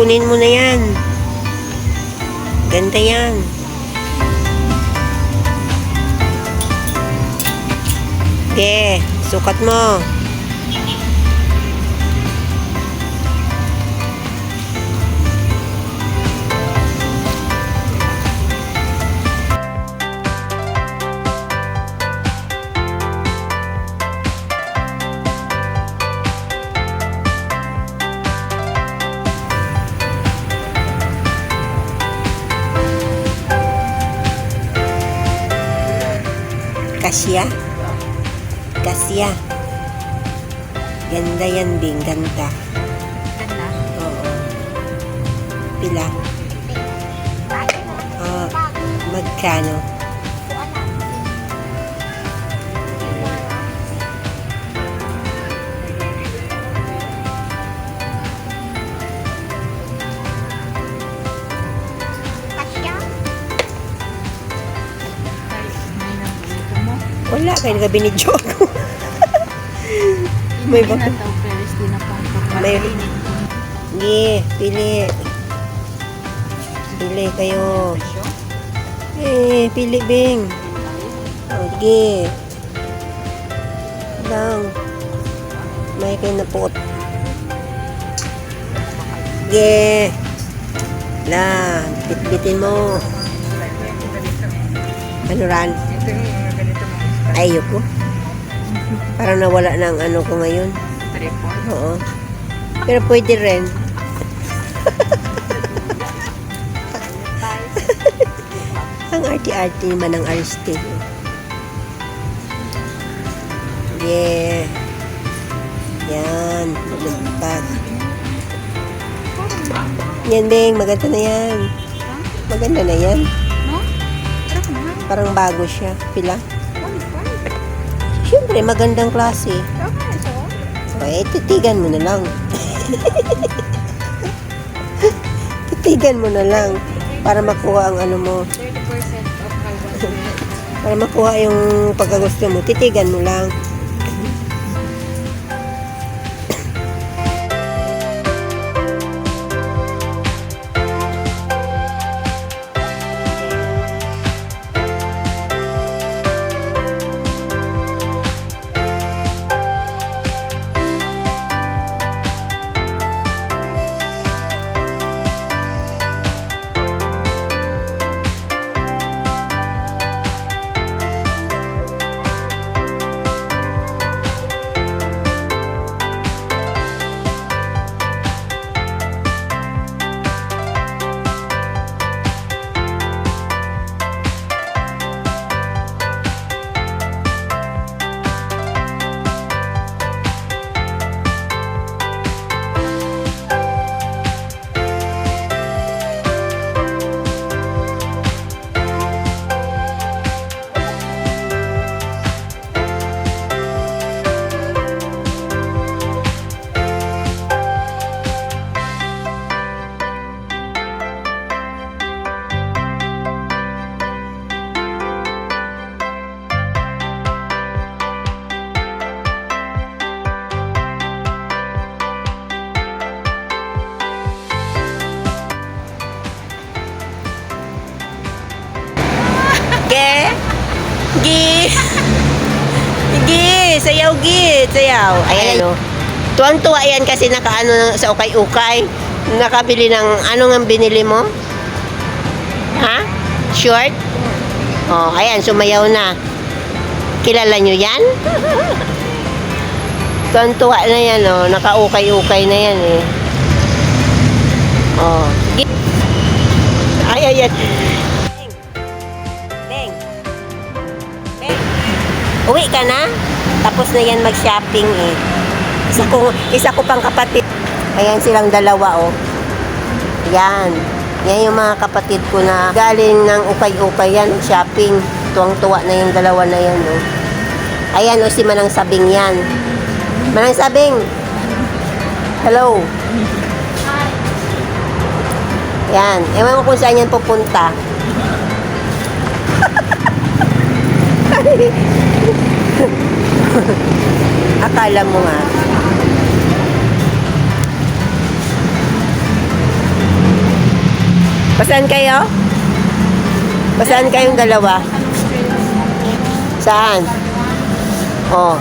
kunin mo na yan. Ganda yan. Okay, sukat mo. Kasya. Kasya. Ganda yan, Bing. Ganda. Ganda. Oo. Pila? Ah, magkano? Kaya nagabinidyo ako. May Hindi ba- hindi May- Sige, pili. Pili kayo. Eh, pili, Bing. O, sige. Lang. May kinapot. Sige. La, bitbitin mo. Ano ran? Ayoko. Parang nawala ng ano ko ngayon. tripod. Oo. Pero pwede rin. Ang arti-arti naman ng artist. Yeah. Yan. Magagpag. Yan, Beng. Maganda na yan. Maganda na yan. Parang bago siya. Pila? Siyempre, magandang klase. Okay, so. O, eh, titigan mo na lang. titigan mo na lang. Para makuha ang ano mo. 30% of my budget. Para makuha yung pagkagusto mo. Titigan mo lang. Sayaw, Gi! Sayaw. Ayan. Tuwang-tuwa yan kasi nakaano sa ukay-ukay. Nakabili ng, ano nga binili mo? Ha? Short? Oh, ayan, sumayaw na. Kilala nyo yan? Tuwang-tuwa na yan, oh. Naka-ukay-ukay na yan, eh. Oh. Ay, ay, ay. Beng. Beng. Uwi ka na? Tapos na yan mag-shopping eh. Isa ko, isa ko pang kapatid. Ayan silang dalawa oh. Yan. Yan yung mga kapatid ko na galing ng ukay-ukay yan, shopping. Tuwang-tuwa na yung dalawa na yan oh. Ayan oh si Manang Sabing yan. Manang Sabing. Hello. Yan. Ewan ko kung saan yan pupunta. Akala mo nga. Pasan kayo? Pasan kayong dalawa? Saan? Oh.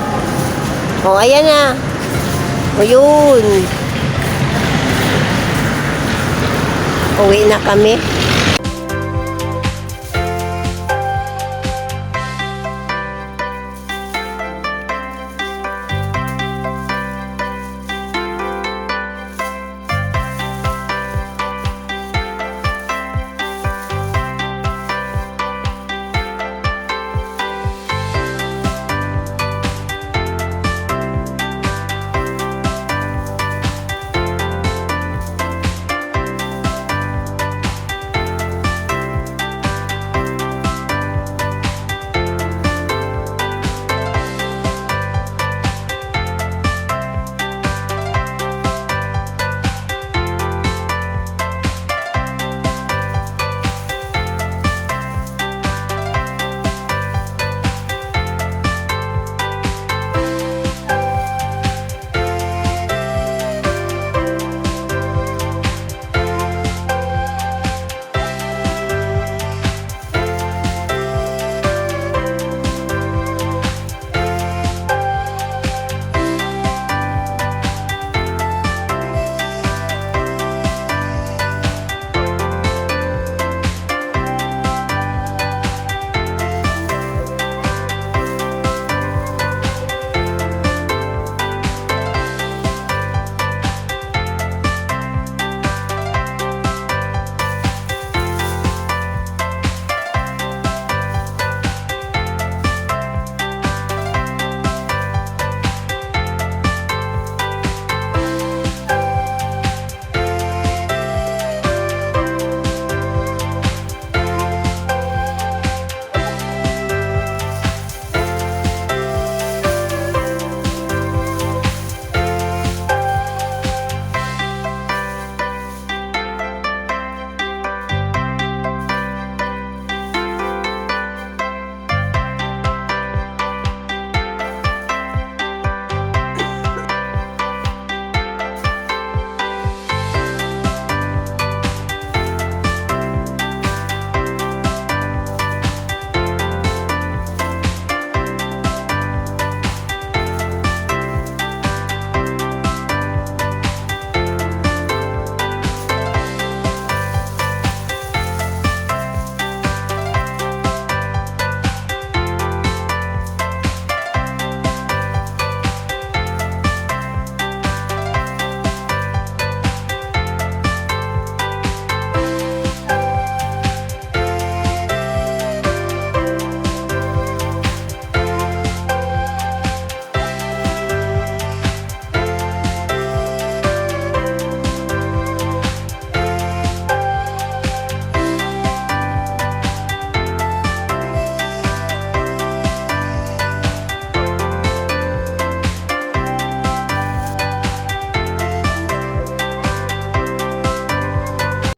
Oh, ayan na. O yun. Uwi na kami.